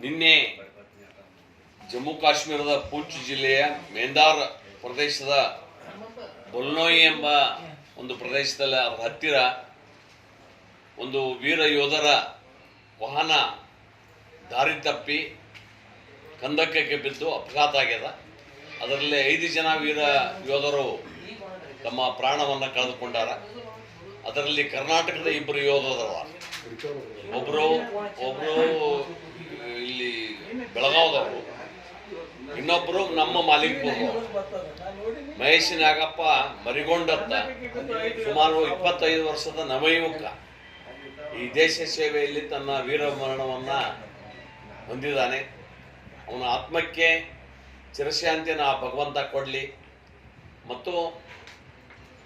ನಿನ್ನೆ ಜಮ್ಮು ಕಾಶ್ಮೀರದ ಪೂಂಚ್ ಜಿಲ್ಲೆಯ ಮೇಂದಾರ್ ಪ್ರದೇಶದ ಬೊಲ್ನೋಯಿ ಎಂಬ ಒಂದು ಪ್ರದೇಶದಲ್ಲಿ ಹತ್ತಿರ ಒಂದು ವೀರ ಯೋಧರ ವಾಹನ ದಾರಿ ತಪ್ಪಿ ಕಂದಕಕ್ಕೆ ಬಿದ್ದು ಅಪಘಾತ ಆಗ್ಯದ. ಅದರಲ್ಲಿ ಐದು ಜನ ವೀರ ಯೋಧರು ತಮ್ಮ ಪ್ರಾಣವನ್ನು ಕಳೆದುಕೊಂಡಾರ. ಅದರಲ್ಲಿ ಕರ್ನಾಟಕದ ಇಬ್ಬರು ಯೋಧರವ ಒಬ್ಬರು ಒಬ್ಬರು ಇಲ್ಲಿ ಬೆಳಗಾವದವರು ಇನ್ನೊಬ್ಬರು ನಮ್ಮ ಮಾಲೀಕರು. ಮಹೇಶ್ ನಾಗಪ್ಪ ಮರಿಗೊಂಡತ್ತ. ಸುಮಾರು ಇಪ್ಪತ್ತೈದು ವರ್ಷದ ನವಯುವಕ. ಈ ದೇಶ ಸೇವೆಯಲ್ಲಿ ತನ್ನ ವೀರ ಮರಣವನ್ನ ಹೊಂದಿದ್ದಾನೆ. ಅವನ ಆತ್ಮಕ್ಕೆ ಚಿರಶಾಂತಿಯನ್ನು ಆ ಭಗವಂತ ಕೊಡಲಿ. ಮತ್ತು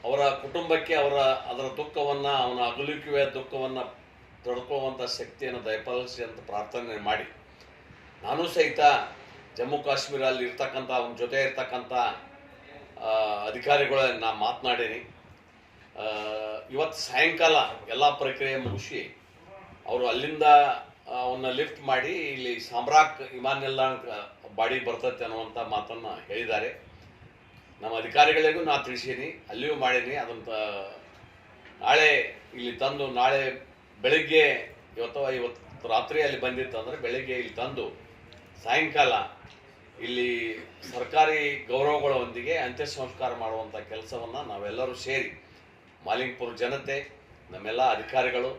ಅವರ ಕುಟುಂಬಕ್ಕೆ ಅವರ, ಅದರ ದುಃಖವನ್ನು, ಅವನ ಅಗಲಿಕೆಯ ದುಃಖವನ್ನು ತೊಡ್ಕೋವಂಥ ಶಕ್ತಿಯನ್ನು ದಯಪಾಲಿಸಿ ಅಂತ ಪ್ರಾರ್ಥನೆ ಮಾಡಿ. ನಾನು ಸಹಿತ ಜಮ್ಮು ಕಾಶ್ಮೀರ ಅಲ್ಲಿ ಇರ್ತಕ್ಕಂಥ ಅವನ ಜೊತೆ ಇರ್ತಕ್ಕಂಥ ಅಧಿಕಾರಿಗಳನ್ನ ನಾ ಮಾತನಾಡೀನಿ ಇವತ್ತು ಸಾಯಂಕಾಲ ಎಲ್ಲ ಪ್ರಕ್ರಿಯೆ ಮುಗಿಸಿ ಅವರು ಅಲ್ಲಿಂದ ಅವನ್ನ ಲಿಫ್ಟ್ ಮಾಡಿ ಇಲ್ಲಿ ಸಾಮ್ರಾಕ್ ವಿಮಾನ ನಿಲ್ದಾಣ ಬಾಡಿ ಬರ್ತೈತೆ ಅನ್ನುವಂಥ ಮಾತನ್ನು ಹೇಳಿದ್ದಾರೆ. ನಮ್ಮ ಅಧಿಕಾರಿಗಳಿಗೂ ನಾನು ತಿಳಿಸೀನಿ, ಅಲ್ಲಿಯೂ ಮಾಡೀನಿ. ಅದಂತ, ನಾಳೆ ಇಲ್ಲಿ ತಂದು, ನಾಳೆ ಬೆಳಿಗ್ಗೆ, ಇವತ್ತು ಇವತ್ತು ರಾತ್ರಿ ಅಲ್ಲಿ ಬಂದಿತ್ತು ಅಂದರೆ ಬೆಳಿಗ್ಗೆ ಇಲ್ಲಿ ತಂದು ಸಾಯಂಕಾಲ ಇಲ್ಲಿ ಸರ್ಕಾರಿ ಗೌರವಗಳೊಂದಿಗೆ ಅಂತ್ಯ ಸಂಸ್ಕಾರ ಮಾಡುವಂಥ ಕೆಲಸವನ್ನು ನಾವೆಲ್ಲರೂ ಸೇರಿ ಮಾಲಿಂಗ್ಪುರ ಜನತೆ, ನಮ್ಮೆಲ್ಲ ಅಧಿಕಾರಿಗಳು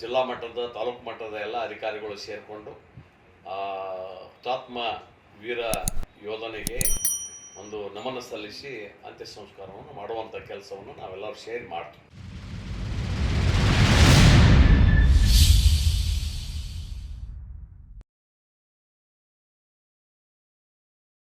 ಜಿಲ್ಲಾ ಮಟ್ಟದ, ತಾಲೂಕು ಮಟ್ಟದ ಎಲ್ಲ ಅಧಿಕಾರಿಗಳು ಸೇರಿಕೊಂಡು ಹುತಾತ್ಮ ವೀರ ಯೋಧನಿಗೆ ಒಂದು ನಮನ ಸಲ್ಲಿಸಿ ಅಂತ್ಯ ಸಂಸ್ಕಾರವನ್ನು ಮಾಡುವಂಥ ಕೆಲಸವನ್ನು ನಾವೆಲ್ಲರೂ ಸೇರಿ ಮಾಡ್ತೀವಿ.